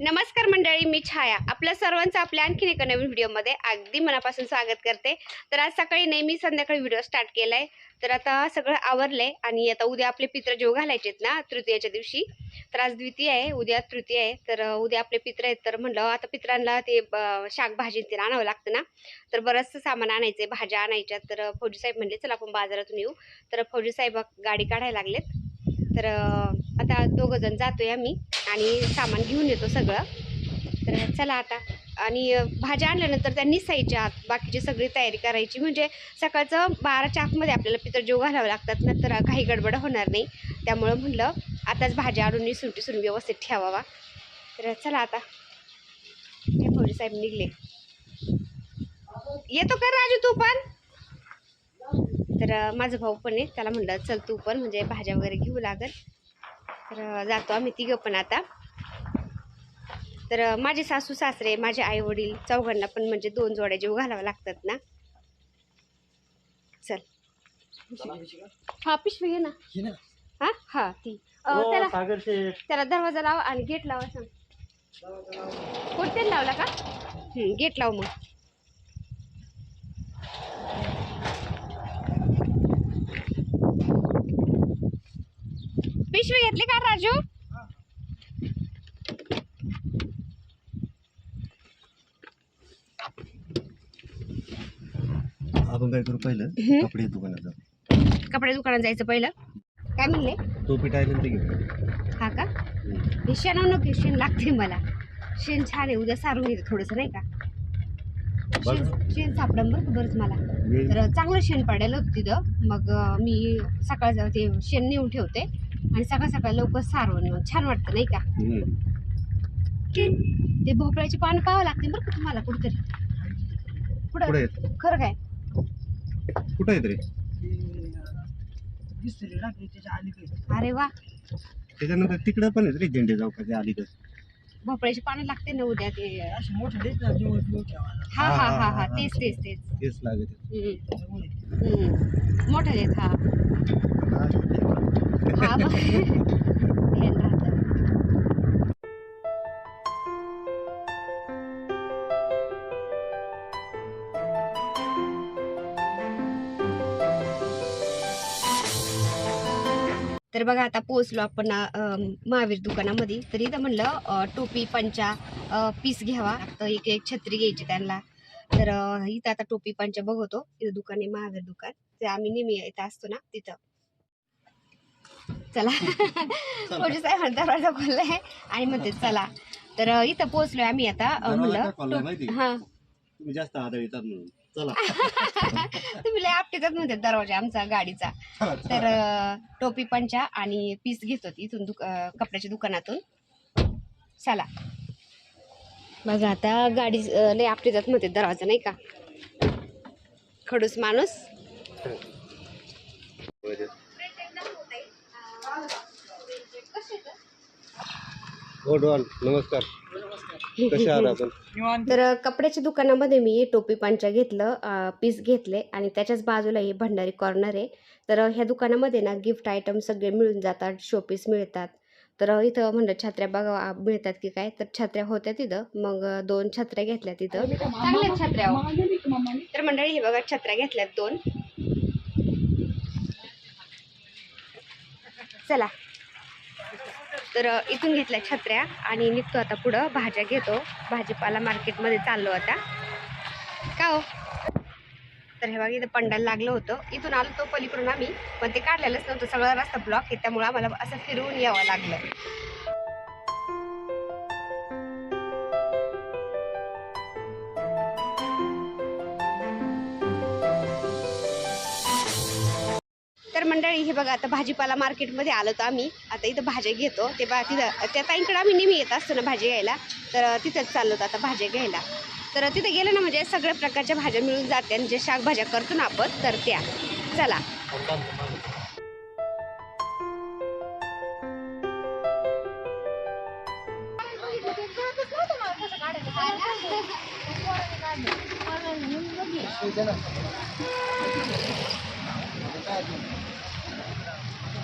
नमस्कार मंडळी मी छाया. आपल्या सर्वांचं आपल्या आणखीन एका नवीन व्हिडिओमध्ये अगदी मनापासून स्वागत करते. तर आज सकाळी नेहमी संध्याकाळी व्हिडिओ स्टार्ट केला आहे तर आता सगळं आवरलंय आणि आता उद्या आपले पित्र जेव घालायचे आहेत ना तृतीयाच्या दिवशी. तर आज द्वितीय आहे उद्या तृतीय आहे. तर उद्या आपले पित्र आहेत तर म्हणलं आता पित्रांना ते अं, शाकभाजी ते आणावं लागतं ना. तर बरंचसं सामान आणायचं आहे भाज्या आणायच्या. तर फौजीसाहेब फौजी साहेब म्हणले चला आपण बाजारातून येऊ. तर फौजी साहेब गाडी काढायला लागलेत. तर आता दोघं जण जातोय आम्ही आणि सामान घेऊन येतो सगळं. तर चला आता. आणि भाज्या आणल्यानंतर त्या निसायच्या आत बाकीची सगळी तयारी करायची. म्हणजे सकाळचं बाराच्या आतमध्ये आपल्याला पितर जेव घालावं लागतात नंतर काही गडबड होणार नाही. त्यामुळं म्हणलं आताच भाज्या आणून निसून टिसून व्यवस्थित ठेवावा. तर चला आता. हे फौजी साहेब निघले. येतो का राजू तू पण? तर माझा भाऊ पण आहे. त्याला म्हणलं चल तू पण म्हणजे भाज्या वगैरे घेऊ लागल. तर जातो आम्ही तिघं पण आता. तर माझे सासू सासरे माझे आई वडील चौघांना पण म्हणजे दोन जोड्या जीव घालावं लागतात ना. चल. हा पिशवी घे ना. हा हा ती. हो, त्याला त्याला दरवाजा लावा आणि गेट लावा सांग कोणत्याला लावला का? गेट लाव मग. पिशवी घेतली का राजू? आपण काय करू पहिलं? हम्म. कपडे दुकानात जाऊ. कपडे दुकानात जायचं पहिलं. काय म्हणले? टोपी टायलं ते घेऊ हा का? हे शेण नको शेण लागते मला. शेण छान आहे उद्या सारून घेते थोडंसं नाही का? शेण शेण सापडं बरं का बरंच मला. तर चांगलं शेण पडायला होतं तिथं. मग अं, मी सकाळ ते शेण नेऊन ठेवते. आणि सकाळ सकाळ लवकर सारवून मग छान वाटतं नाही का? ते भोपळ्याची पानं पाहावं लागते बरं का तुम्हाला कुठेतरी? कुठे? खरं काय? कुठे आहेत रे? अरे वा. त्याच्यानंतर तिकडं पण आहेत रे झेंडे चौकाच्या अलीकडे. भोपळ्याची पानं लागते ना उद्या ते? हा हा हा हा. तेच तेच तेच. तेच लागत. मोठं आहेत हा हा बघ. ध्यान राहतं. तर बघा आता पोहोचलो आपण महावीर दुकानामध्ये. तर इथं म्हणलं टोपी पंचा पीस घ्यावा. तर एक एक छत्री घ्यायची त्यांना. तर इथं आता टोपी पंचा बघतो. इथं दुकान आहे महावीर दुकान. ते आम्ही नेहमी इथं असतो ना तिथं. चला. फौजी साहेब दरवाजा खोललाय आणि म्हणते चला. तर इथं पोहोचलोय आम्ही आता म्हणलं? हा. तुम्ही जास्त आदळ येतात म्हणून. चला. तुम्ही लय आपटेचाच म्हणते दरवाजा आमचा गाडीचा. तर टोपी पंचा आणि पीस घेतो इथून दुक कपड्याच्या दुकानातून. चला. बघा आता गाडी लय आपटेचाच म्हणते दरवाजा नाही का? खडूस माणूस. हो नमस्कार. कसे आहात आपण? तर कपड्याच्या दुकानामध्ये मी टोपी पंचा घेतलं अं, पीस घेतले आणि त्याच्याच बाजूला हे भंडारी कॉर्नर आहे. तर ह्या दुकानामध्ये ना गिफ्ट आयटम सगळे मिळून जातात शोपीस मिळतात. तर इथं म्हणलं छत्र्या बघा मिळतात की काय? तर छत्र्या होत्या तिथं मग दोन छत्र्या घेतल्या तिथं. चांगल्या छत्र्या हो. तर मंडळी हे बघा छत्र्या घेतल्यात दोन. चला. तर इथून घेतल्या छत्र्या आणि निघतो आता पुढं. भाज्या घेतो. भाजीपाला मार्केटमध्ये चाललो आता. का हो? तर हे बघा इथं पंडाल लागलं होतं. इथून आलो तो पलीकडून आम्ही. पण ते काढलेलंच नव्हतं. सगळा रस्ता ब्लॉक आहे. त्यामुळे आम्हाला असं फिरवून यावं लागलं. मंडळी हे बघा आता भाजीपाला मार्केटमध्ये आलो तर आम्ही. आता इथं भाज्या घेतो. ते बा तिथं त्या ताईंकडं आम्ही नेहमी येत असतो ना भाजी घ्यायला. तर तिथंच चाललो आता भाज्या घ्यायला. तर तिथे गेलं ना म्हणजे सगळ्या प्रकारच्या भाज्या मिळून जाते. आणि जे शाकभाज्या करतो ना आपण तर त्या. चला.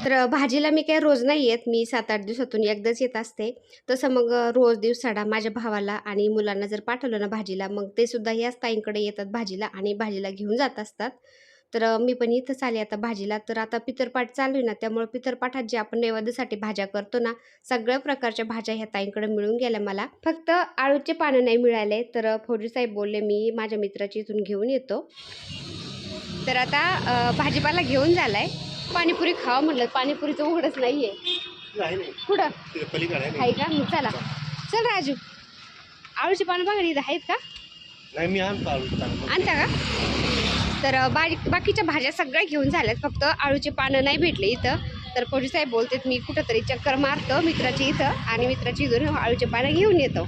तर भाजीला मी काही रोज नाही येत. मी सात आठ दिवसातून एकदाच येत असते. तसं मग रोज दिवसाडा माझ्या भावाला आणि मुलांना जर पाठवलं ना भाजीला मग ते सुद्धा याच ताईंकडे येतात भाजीला आणि भाजीला घेऊन जात असतात. तर मी पण इथंच आले आता भाजीला. तर आता पितरपाठ चालू आहे ना त्यामुळे पितरपाठात जे आपण नैवेद्यासाठी भाज्या करतो ना सगळ्या प्रकारच्या भाज्या ह्या ताईंकडे मिळून गेल्या मला. फक्त आळूचे पानं नाही मिळाले तर फौजी साहेब बोलले मी माझ्या मित्राची इथून घेऊन येतो. तर आता भाजीपाला घेऊन झाला आहे पाणीपुरी खावं म्हटलं. पाणीपुरीचं उघडच नाहीये. कुठं? पलीकडे आहे. का? मग चला. चल. राजू. आळूची पानं बघा इथं आहेत का? नाही मी आणतो का? तर अं, बारी बाकीच्या भाज्या सगळ्या घेऊन झाल्यात. फक्त आळूचे पानं नाही भेटले इथं. तर साहेब बोलतात मी कुठंतरी चक्कर मारतो मित्राची इथं आणि मित्राची इथून आळूचे पानं घेऊन येतो.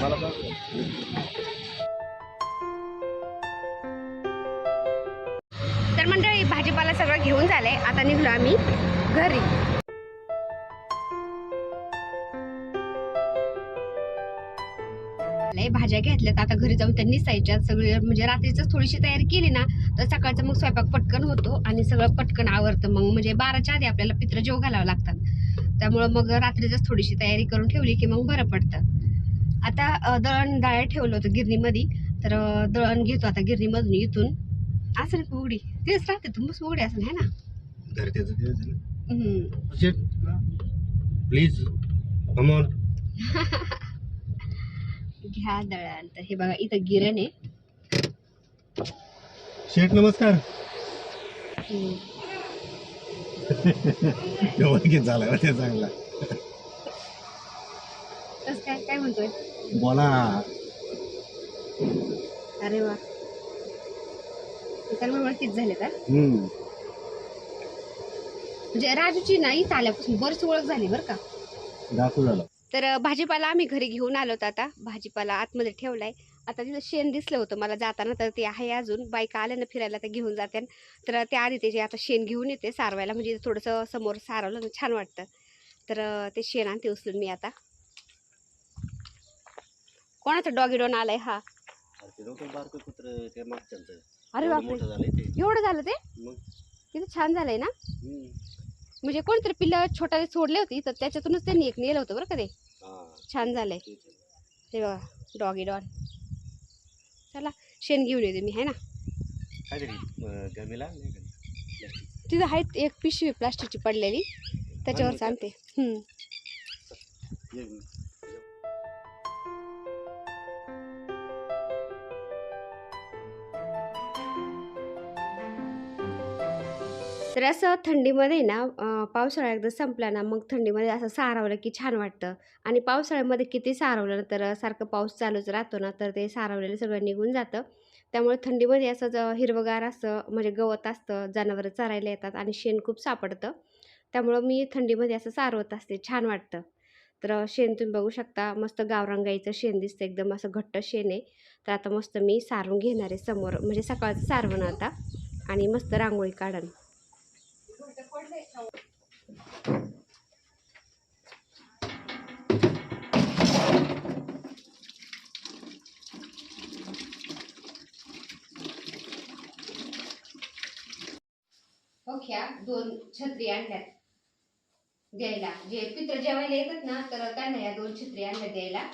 मला भाजीपाला सगळं घेऊन झालंय आता निघलो आम्ही घरी. भाज्या घेतल्यात. आता घरी जाऊन त्यांनी निसायच्या सगळी म्हणजे रात्रीच थोडीशी तयारी केली ना तर सकाळचं मग स्वयंपाक पटकन होतो आणि सगळं पटकन आवरतं. मग म्हणजे बाराच्या आधी आपल्याला पित्र जेव घालावं लागतात. त्यामुळं मग रात्रीच थोडीशी तयारी करून ठेवली की मग बरं पडतं. आता दळण डाळ ठेवलं होतं गिरणीमध्ये. तर दळण घेतो आता गिरणीमधून इथून. असं ना उघडी. तेच राहते तू मस्त उघडी असं आहे ना? धरत्याचं तेच आहे ना. हम्म. प्लीज कमॉन घ्या दळण. तर हे बघा इथं गिरण आहे. शेठ नमस्कार. हम्म. ओळखीत झाला ना ते चांगला. कसं काय काय म्हणतोय? बोला. अरे वा. तर मग ओळखीच झाले का हम्म. म्हणजे राजूची ना इथं आल्यापासून बरीच ओळख झाली बरं का? दाखव झाला. तर भाजीपाला आम्ही घरी घेऊन आलो होतो आता. भाजीपाला आतमध्ये ठेवलाय. आता तिथं शेण दिसलं होतं मला जाताना तर ते आहे अजून. बायका आल्या ना फिरायला तर घेऊन जाते. तर त्या आधी त्याचे आता शेण घेऊन येते सारवायला. म्हणजे थोडंसं समोर सारवलं ना छान वाटतं. तर ते शेण आणते उचलून मी आता. कोणाचा डॉगी डॉन आलाय हा? ते नव्हतं बारकं कुत्र ते मागच्यांचं. अरे बापरे. मोठं झालंय ते. एवढं झालं ते? मग? किती छान झालंय ना? हम्म. म्हणजे कोणतरी पिल्लं छोटा सोडले होती तर त्याच्यातूनच त्यांनी एक नेलं होतं बरं का ते. हा. छान झालंय. तेच आहे. ते बघा डॉगी डॉन. चला शेण घेऊन येते मी आहे ना? काहीतरी अं, गमीला? नाही का? Plastic. तिथं आहेत एक पिशवी प्लास्टिकची पडलेली त्याच्यावर सांगते. हम्म. तर असं थंडीमध्ये ना पावसाळा एकदा संपला ना मग थंडीमध्ये असं सारवलं की छान वाटतं. आणि पावसाळ्यामध्ये किती सारवलं ना तर सारखं पाऊस चालूच राहतो ना तर ते सारवलेलं सगळं निघून जातं. त्यामुळे थंडीमध्ये असं हिरवगार हिरवंगार असं म्हणजे गवत असतं जनावरं चरायला येतात आणि शेण खूप सापडतं. त्यामुळं मी थंडीमध्ये असं सारवत असते छान वाटतं. तर शेण तुम्ही बघू शकता मस्त गावरांगाईचं शेण दिसतं एकदम असं घट्ट शेण आहे. तर आता मस्त मी सारून घेणार आहे समोर म्हणजे सकाळचं सारवण आता. आणि मस्त रांगोळी काढण ओके दोन छत्री आणल्यात द्यायला. जे पित्र जेवायला येतात ना तर त्यांना या दोन छत्री आणल्या द्यायला.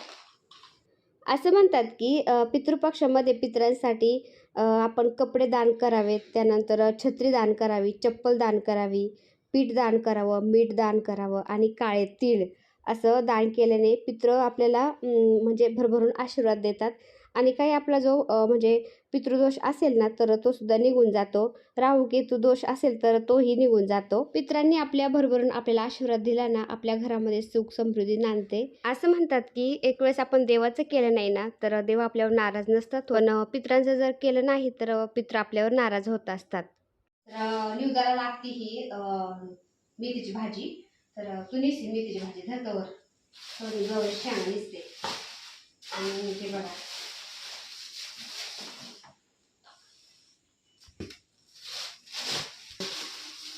असं म्हणतात की पितृपक्षामध्ये पित्रांसाठी आपण कपडे दान करावेत त्यानंतर छत्री दान करावी चप्पल दान करावी पीठ दान करावं मीठ दान करावं आणि काळे तीळ असं दान केल्याने पितृ आपल्याला म्हणजे भरभरून आशीर्वाद देतात. आणि काही आपला जो म्हणजे पितृदोष असेल ना तर तो सुद्धा निघून जातो. राहू केतू दोष असेल तर तोही निघून जातो. पित्रांनी आपल्या भरभरून आपल्याला आशीर्वाद दिला ना आपल्या घरामध्ये सुख समृद्धी नांदते. असं म्हणतात की एक वेळेस आपण देवाचं केलं नाही ना तर देव आपल्यावर नाराज नसतात. पण पित्रांचं जर केलं नाही तर पित्र आपल्यावर नाराज होत असतात. तर निवदाला लागते ही मेथीची भाजी. तर तू निसते मेथीची भाजी. धरतवर थोडी गवळी शेंगा निसते आणि ते बघा.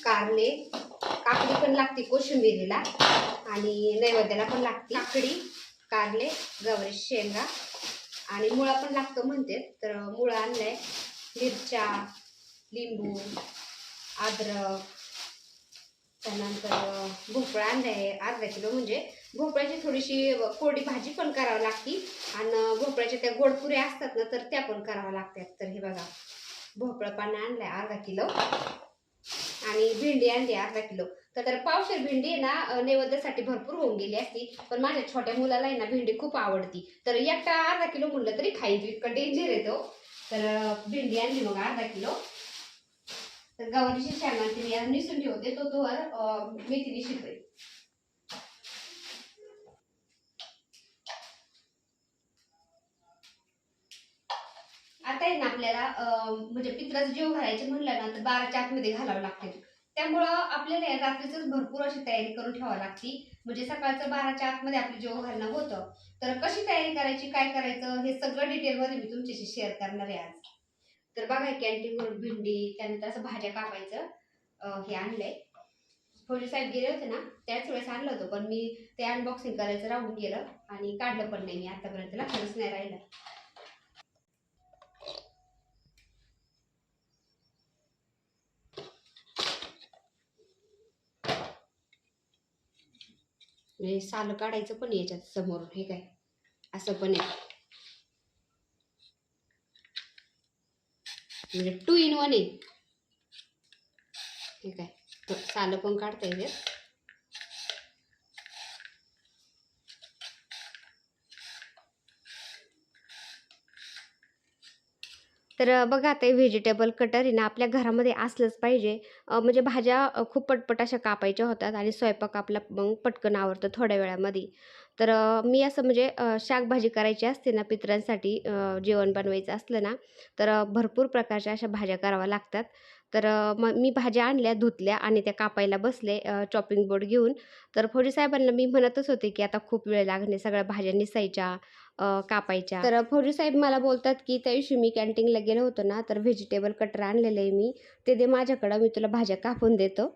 कारले. काकडी पण लागते कोशिंबिरीला. आणि नैवेद्याला पण लागते. काकडी कारले गवरे शेंगा. आणि मुळा पण लागतो म्हणते. तर मुळा आणलाय. मिरच्या लिंबू अद्रक त्यानंतर भोपळा आणलाय आहे अर्धा किलो म्हणजे भोपळ्याची थोडीशी कोरडी भाजी पण करावी लागती. आणि भोपळ्याच्या त्या गोडपुऱ्या असतात ना तर त्या पण कराव्या लागतात. तर हे बघा भोपळा पानं आणलाय अर्धा किलो आणि भेंडी आणली अर्धा किलो. तर तर पावशेर भेंडी आहे ना नैवेद्यासाठी भरपूर होऊन गेली असती. पण माझ्या छोट्या मुलाला आहे ना भेंडी खूप आवडती. तर एकटा अर्धा किलो म्हणलं तरी खाईल इतकं डेंजर येतो तर भेंडी आणली मग अर्धा किलो. तर गवारीची शेंगा तिने आज निसून ठेवते तो तो मेथीने शिजवेल आता आहे ना आपल्याला म्हणजे पित्राचं जेव घालायचे म्हणलं ना तर बाराच्या आतमध्ये घालावं लागते त्यामुळं आपल्याला रात्रीच भरपूर अशी तयारी करून ठेवावी लागती. म्हणजे सकाळचं बाराच्या आतमध्ये आपलं जेव घालणं होतं. तर कशी तयारी करायची काय करायचं हे सगळं डिटेलमध्ये मी तुमच्याशी शेअर करणार आहे आज. तर बघा कॅन्टीनवरून भेंडी त्यानंतर असं भाज्या कापायचं हे आणलंय. फौजी साहेब गेले होते ना त्याच वेळेस आणलं होतं पण मी ते अनबॉक्सिंग करायचं राहून गेलं आणि काढलं पण नाही मी आतापर्यंत लक्षातच नाही राहिलं. म्हणजे सालं काढायचं पण याच्यात समोर हे काय? असं पण आहे. म्हणजे टू इन वन आहे. ठीक आहे. तर सालं पण काढता येईल. तर बघा आता व्हेजिटेबल कटर आहे ना आपल्या घरामध्ये असलंच पाहिजे. म्हणजे भाज्या खूप पटपट अशा कापायच्या होतात आणि स्वयंपाक आपला मग पटकन आवरतं थोड्या वेळामध्ये. तर मी असं म्हणजे शाकभाजी करायची असते ना पितरांसाठी जेवण बनवायचं असलं ना तर भरपूर प्रकारच्या अशा भाज्या कराव्या लागतात. तर मग मी भाज्या आणल्या धुतल्या आणि त्या कापायला बसले चॉपिंग बोर्ड घेऊन. तर फौजी साहेबांना मी म्हणतच होते की आता खूप वेळ लागणे सगळ्या भाज्या निसायच्या कापायच्या. तर फौजी साहेब मला बोलतात की त्या दिवशी मी कॅन्टीनला गेलो होतो ना तर व्हेजिटेबल कटर आणलेलं आहे मी ते दे माझ्याकडं मी तुला भाज्या कापून देतो.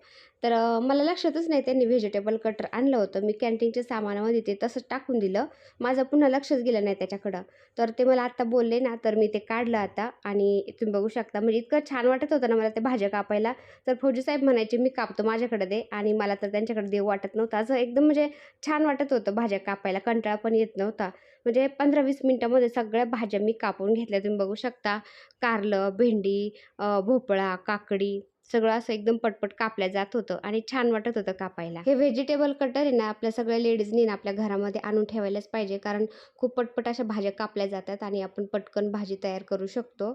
तर मला लक्षातच नाही त्यांनी व्हेजिटेबल कटर आणलं होतं. मी कॅन्टीनच्या सामानामध्ये ते तसंच टाकून दिलं. माझं पुन्हा लक्षच गेलं नाही त्याच्याकडं. तर ते मला आत्ता बोलले ना तर मी ते काढलं आता आणि तुम्ही बघू शकता. म्हणजे इतकं छान वाटत होतं ना मला ते भाज्या कापायला. तर फौजी साहेब म्हणायचे मी कापतो माझ्याकडे दे. आणि मला तर त्यांच्याकडे देऊ वाटत नव्हतं. असं एकदम म्हणजे छान वाटत होतं भाज्या कापायला. कंटाळा पण येत नव्हता. म्हणजे पंधरा वीस मिनटामध्ये सगळ्या भाज्या मी कापून घेतल्या. तुम्ही बघू शकता. कारलं भेंडी भोपळा काकडी. सगळं असं एकदम पटपट कापल्या जात होतं आणि छान वाटत होतं कापायला. हे व्हेजिटेबल कटर आहे ना आपल्या सगळ्या लेडीजनी ना आपल्या घरामध्ये आणून ठेवायलाच पाहिजे. कारण खूप पटपट अशा भाज्या कापल्या जातात आणि आपण पटकन भाजी तयार करू शकतो.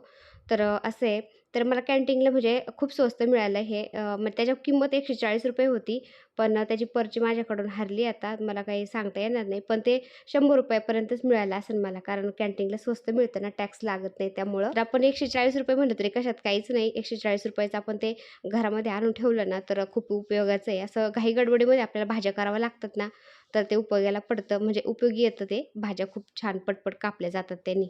तर असं आहे. तर मला कॅन्टीनला म्हणजे खूप स्वस्त मिळालं हे. मग त्याच्या किंमत एकशे चाळीस रुपये होती. पण त्याची पर्ची माझ्याकडून हरली आता. मला काही सांगता येणार नाही. पण ते शंभर रुपयापर्यंतच मिळालं असेल मला. कारण कॅन्टीनला स्वस्त मिळतं ना टॅक्स लागत नाही त्यामुळं. तर आपण एकशे चाळीस रुपये म्हणलं तरी कशात काहीच नाही. एकशे चाळीस रुपयाचं आपण ते घरामध्ये आणून ठेवलं ना तर खूप उपयोगाचं आहे. असं घाई गडबडीमध्ये आपल्याला भाज्या कराव्या लागतात ना तर ते उपयोगाला पडतं. म्हणजे उपयोगी येतं ते. भाज्या खूप छान पटपट कापल्या जातात त्यांनी.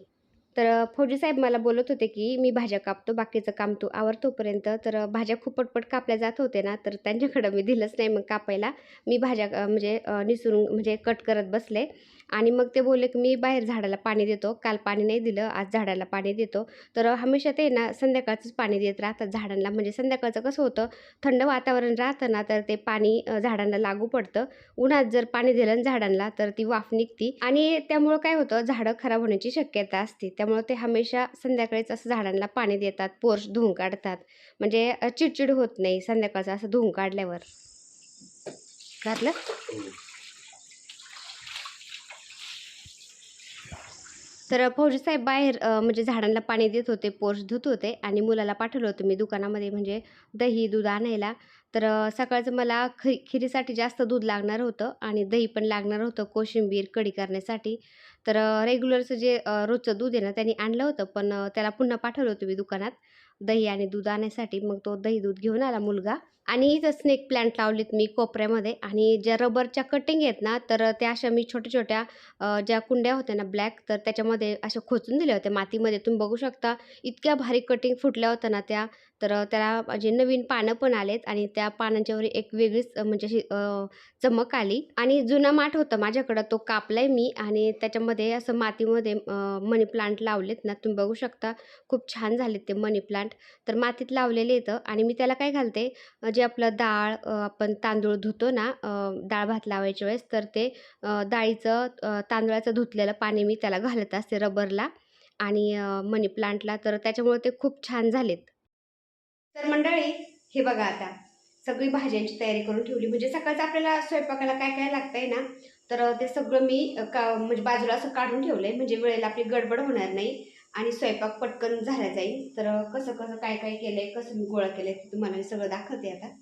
तर फौजी साहेब मला बोलत होते की मी भाज्या कापतो बाकीचं काम तू आवरतोपर्यंत. तर भाज्या खूप पटपट कापल्या जात होते ना तर त्यांच्याकडं मी दिलंच नाही मग कापायला. मी भाज्या म्हणजे निसरून म्हणजे कट करत बसले. आणि मग ते बोलले की मी बाहेर झाडाला पाणी देतो. काल पाणी नाही दिलं आज झाडाला पाणी देतो. तर हमेशा ते ना संध्याकाळचंच पाणी देत राहतात झाडांना. म्हणजे संध्याकाळचं कसं होतं थंड वातावरण राहतं ना तर ते पाणी झाडांना लागू पडतं. उन्हात जर पाणी दिलं ना झाडांना तर ती वाफ निघती. आणि त्यामुळं काय होतं झाडं खराब होण्याची शक्यता असते. त्यामुळं ते हमेशा संध्याकाळीच असं झाडांना पाणी देतात पोर्च धुवून काढतात. म्हणजे चिडचिड होत नाही संध्याकाळचं असं धुवून काढल्यावर. घातलं? हो. तर फौजी साहेब बाहेर म्हणजे झाडांना पाणी देत होते पोर्च धुत होते आणि मुलाला पाठवलं होतं मी दुकानामध्ये म्हणजे दही दूध आणायला. तर सकाळचं मला खि खिरीसाठी जास्त दूध लागणार होतं आणि दही पण लागणार होतं कोशिंबीर कढी करण्यासाठी. तर रेग्युलरचं जे रोजचं दूध आहे ना त्यांनी आणलं होतं पण त्याला पुन्हा पाठवलं होतं मी दुकानात. दही आणि दूध आणण्यासाठी मग तो दही दूध घेऊन आला मुलगा. आणि इथं स्नेक प्लांट लावलेत मी कोपऱ्यामध्ये. आणि ज्या रबरच्या कटिंग आहेत ना तर त्या अशा मी छोट्या छोट्या ज्या कुंड्या होत्या ना ब्लॅक तर त्याच्यामध्ये अशा खोचून दिल्या होत्या. मातीमध्ये तुम्ही बघू शकता इतक्या भारी कटिंग फुटल्या होत्या ना त्या. तर त्याला म्हणजे नवीन पानं पण आलेत आणि त्या पानांच्यावर एक वेगळीच म्हणजे अशी चमक आली आणि जुना माठ होता माझ्याकडं तो कापलाय मी आणि त्याच्यामध्ये असं मातीमध्ये मनी प्लांट लावलेत ना तुम्ही बघू शकता. खूप छान झालेत ते मनी प्लांट. तर मातीत लावलेले येतं आणि मी त्याला काय घालते जे आपलं डाळ आपण तांदूळ धुतो ना डाळ भात लावायच्या वेळेस तर ते डाळीचं तांदळाचं धुतलेलं पाणी मी त्याला घालत असते रबरला आणि मनी प्लांटला. तर त्याच्यामुळे ते खूप छान झालेत. तर मंडळी हे बघा आता. सगळी भाज्यांची तयारी करून ठेवली. म्हणजे सकाळचं आपल्याला स्वयंपाकाला काय काय लागतंय ना तर ते सगळं मी का म्हणजे बाजूला असं काढून ठेवलंय. म्हणजे वेळेला आपली गडबड होणार नाही आणि स्वयंपाक पटकन झाला जाईल. तर कसं कसं काय काय केलंय कसं मी गोळा केलंय ते तुम्हाला मी सगळं दाखवते आता.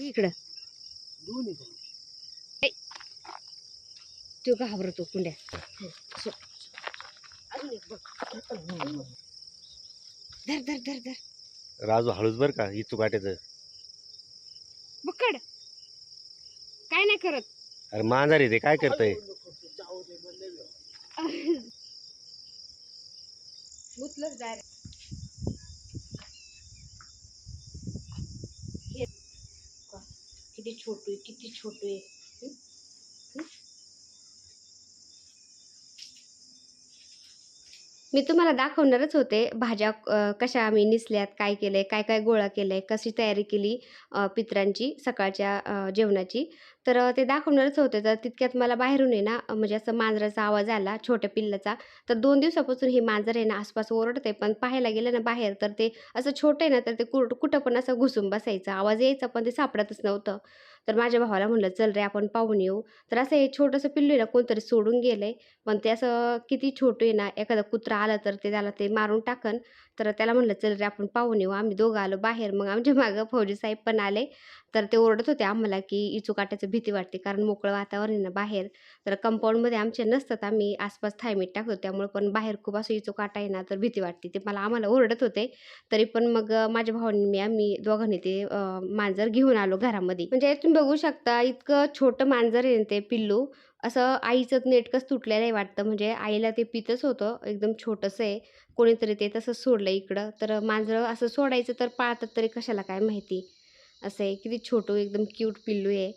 इकडं. तो घाबरतो कुंड्या. सो. अजून एक बघ. धर धर धर धर. राजू हळूच बर का इचू काट्याचं पकड काय नाही करत. अरे मांजर ते काय करतय? मुतलंच डायरेक्ट किती छोटू आहे किती छोटू आहे हं? हं? मी तुम्हाला दाखवणारच होते भाज्या कशा आम्ही निसल्यात काय केलं आहे काय काय गोळा केलं आहे कशी तयारी केली पित्रांची सकाळच्या जेवणाची. तर ते दाखवणारच होते. तर तितक्यात मला बाहेरून आहे ना म्हणजे असं मांजराचा आवाज आला छोट्या पिल्लाचा. तर दोन दिवसापासून हे मांजर आहे ना आसपास ओरडते पण पाहायला गेलं ना बाहेर तर ते असं छोटं आहे ना तर ते कुठं पण असं घुसून बसायचं. आवाज यायचा पण ते सापडतच नव्हतं. तर माझ्या भावाला म्हणलं चल रे आपण पाहून येऊ. तर असं हे छोटंसं पिल्लू आहे ना कोणतरी सोडून गेलंय. पण ते असं किती छोटं आहे ना एखादा कुत्रा आला तर ते त्याला ते मारून टाकन. तर त्याला म्हणलं चल रे आपण पाहून येऊ. आम्ही दोघं आलो बाहेर. मग आमच्या मागं फौजी साहेब पण आले. तर ते ओरडत होते आम्हाला की इचू काट्याचं भीती वाटते कारण मोकळं वातावरण आहे ना बाहेर. तर कंपाऊंडमध्ये आमचे नसतात आम्ही आसपास थायमीट टाकतो त्यामुळे पण बाहेर खूप असं इचू काटा आहे ना तर भीती वाटते. ते मला आम्हाला ओरडत होते. तरी पण मग माझ्या भावांनी मी आम्ही दोघांनी ते मांजर घेऊन आलो घरामध्ये. म्हणजे तुम्ही बघू शकता इतकं छोटं मांजर आहे ना ते पिल्लू असं आईचं नेटकंच तुटलेलं आहे वाटतं. म्हणजे आईला ते पितच होतं एकदम छोटंसं आहे. कोणीतरी ते तसं सोडलं इकडं. तर मांजरं असं सोडायचं तर पाळतात तरी कशाला काय माहिती. असं आहे किती छोटं एकदम क्यूट पिल्लू आहे.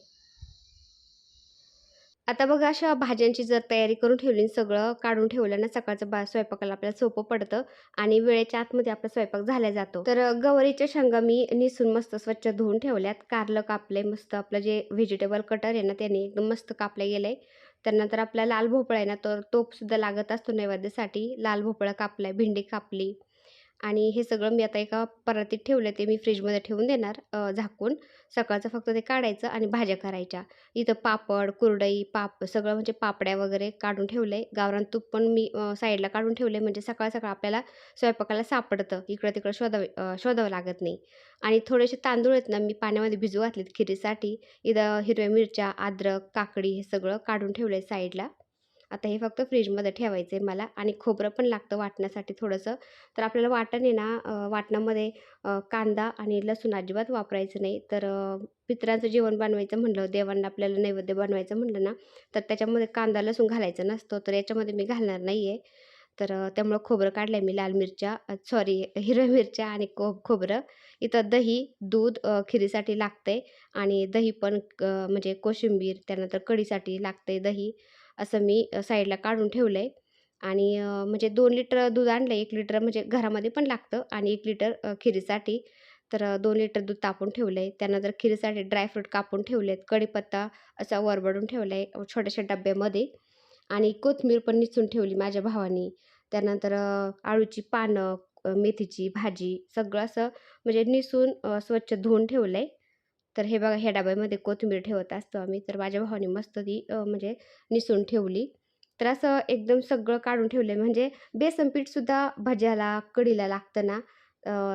आता बघा अशा भाज्यांची जर तयारी करून ठेवली आणि सगळं काढून ठेवलं ना सकाळचं बा स्वयंपाकाला आपल्याला सोपं पडतं आणि वेळेच्या आतमध्ये आपला स्वयंपाक झाला जातो. तर गवारीच्या शेंगा मी निसून मस्त स्वच्छ धुवून ठेवल्यात. कारलं कापले मस्त आपलं जे व्हेजिटेबल कटर आहे ना त्याने एकदम मस्त कापलं गेलंय. त्यानंतर आपला लाल भोपळा आहे ना तर तोपसुद्धा लागत असतो नैवेद्यासाठी. लाल भोपळा कापलाय भेंडी कापली. आणि हे सगळं मी आता एका परातीत ठेवलं ते मी फ्रीजमध्ये ठेवून देणार झाकून. सकाळचं फक्त ते काढायचं आणि भाज्या करायच्या. इथं पापड कुरडई पाप सगळं म्हणजे पापड्या वगैरे काढून ठेवलं आहे गावरान तूप पण मी साईडला काढून ठेवलं आहे म्हणजे सकाळ सकाळ आपल्याला स्वयंपाकाला सापडतं. इकडं तिकडं शोधावे शोधावं लागत नाही. आणि थोडेसे तांदूळ आहेत ना मी पाण्यामध्ये भिजू घातलेत खिरीसाठी. इथं हिरव्या मिरच्या अद्रक काकडी हे सगळं काढून ठेवलं आहे साईडला. आता हे फक्त फ्रीजमध्ये ठेवायचं आहे मला आणि खोबरं पण लागतं वाटण्यासाठी थोडंसं. तर आपल्याला वाटण आहे ना वाटणामध्ये कांदा आणि लसूण अजिबात वापरायचं नाही. तर पित्रांचं पितरांचं जेवण बनवायचं म्हणलं देवांना आपल्याला नैवेद्य बनवायचं म्हणलं ना तर त्याच्यामध्ये कांदा लसूण घालायचं नसतो. तर याच्यामध्ये मी घालणार नाही आहे तर त्यामुळं खोबरं काढलं आहे मी लाल मिरच्या सॉरी हिरव्या मिरच्या आणि को खोबरं. इथं दही दूध खिरीसाठी लागते आणि दही पण म्हणजे कोशिंबीर त्यानंतर कढीसाठी लागते दही. असं मी साईडला काढून ठेवलं आहे आणि म्हणजे दोन लिटर दूध आणलं आहे एक लिटर म्हणजे घरामध्ये पण लागतं आणि एक लिटर खिरीसाठी. तर दोन लिटर दूध तापून ठेवलं आहे त्यानंतर खिरीसाठी ड्रायफ्रूट कापून ठेवले आहेत कढीपत्ता असा वरबडून ठेवला आहे छोट्याशा डब्यामध्ये. आणि कोथमीर पण निसून ठेवली माझ्या भावानी. त्यानंतर आळूची पानं मेथीची भाजी सगळं असं म्हणजे निसून स्वच्छ धुवून ठेवलं आहे तर हे बघा ह्या डब्यामध्ये कोथिंबीर ठेवत असतो आम्ही. तर माझ्या भावाने मस्त ती म्हणजे निसून ठेवली. तर असं एकदम सगळं काढून ठेवलं आहे म्हणजे बेसन पीठसुद्धा भज्याला कढीला लागतं ना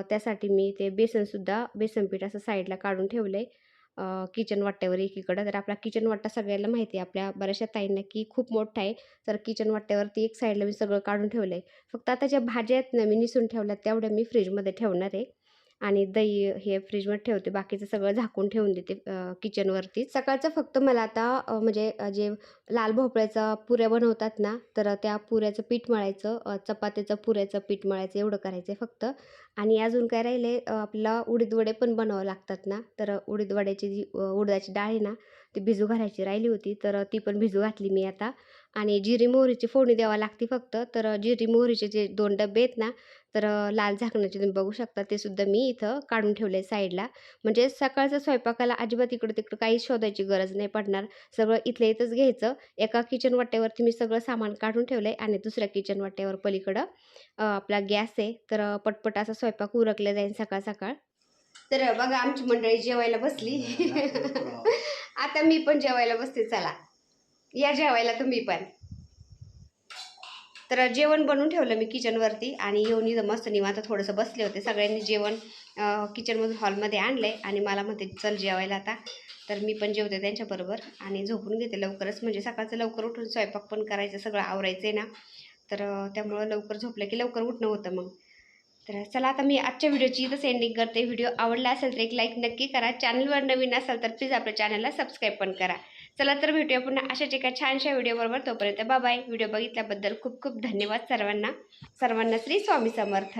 त्यासाठी मी ते बेसनसुद्धा बेसन पीठ असं साईडला काढून ठेवलं आहे किचन वाट्यावर एकीकडं. तर आपला किचन वाट्टा सगळ्याला माहिती आहे. आपल्या बऱ्याचशा ताईंना की खूप मोठा आहे. तर किचन वाट्यावरती एक साईडला मी सगळं काढून ठेवलं आहे फक्त आता ज्या भाज्या आहेत ना मी निसून ठेवल्या तेवढ्या मी फ्रीजमध्ये ठेवणार आहे. आणि दही हे फ्रीजमध्ये ठेवते. बाकीचं सगळं झाकून ठेवून देते किचनवरती सकाळचं फक्त मला आता म्हणजे जे लाल भोपळ्याचा पुऱ्या बनवतात ना तर त्या पुऱ्याचं पीठ मळायचं चपात्याचं चपातीचं पुऱ्याचं पीठ मळायचं एवढं करायचं आहे फक्त. आणि अजून काय राहिले अ, आपल्याला पण बनवावं लागतात ना तर उडीदवड्याची जी उडदाची डाळ आहे ना ती भिजू घालायची राहिली होती तर ती पण भिजू घातली मी आता. आणि जिरी मोहरीची फोडणी द्यावं लागते फक्त तर जिरी मोहरीचे जे दोन डबे आहेत ना तर लाल झाकणाचे तुम्ही बघू शकता ते सुद्धा मी इथं काढून ठेवले साईडला. म्हणजे सकाळचं स्वयंपाकाला अजिबात इकडं तिकडं काहीच शोधायची गरज नाही पडणार. सगळं इथल्या इथंच घ्यायचं. एका किचन वाट्यावरती मी सगळं सामान काढून ठेवलं आहे आणि दुसऱ्या किचन वाट्यावर पलीकडं आपला गॅस आहे. तर पटपट असा स्वयंपाक उरकला जाईल सकाळ सकाळ. तर बघा आमची मंडळी जेवायला बसली. आता मी पण जेवायला बसते. चला. या जेवायला तुम्ही पण. तर जेवण बनवून ठेवलं मी किचनवरती आणि येऊन इथं मस्त निवांत थोडंसं बसले होते. सगळ्यांनी जेवण किचनमधून हॉलमध्ये आणलं आहे आणि मला म्हणते चल जेवायला आता. तर मी पण जेवते त्यांच्याबरोबर आणि झोपून घेते लवकरच. म्हणजे सकाळचं लवकर उठून स्वयंपाक पण करायचं सगळं आवरायचं आहे ना. तर त्यामुळं लवकर झोपलं की लवकर उठणं होतं मग. तर चला आता मी आजच्या व्हिडिओची इथंच एंडिंग करते. व्हिडिओ आवडला असेल तर एक लाईक नक्की करा. चॅनलवर नवीन असाल तर प्लीज आपल्या चॅनलला सबस्क्राईब पण करा. चला तर भेटूया पुन्हा अशाच एका छानशा व्हिडिओबरोबर तोपर्यंत बाबाय व्हिडिओ बघितल्याबद्दल खूप खूप धन्यवाद सर्वांना. सर्वांना श्री स्वामी समर्थ.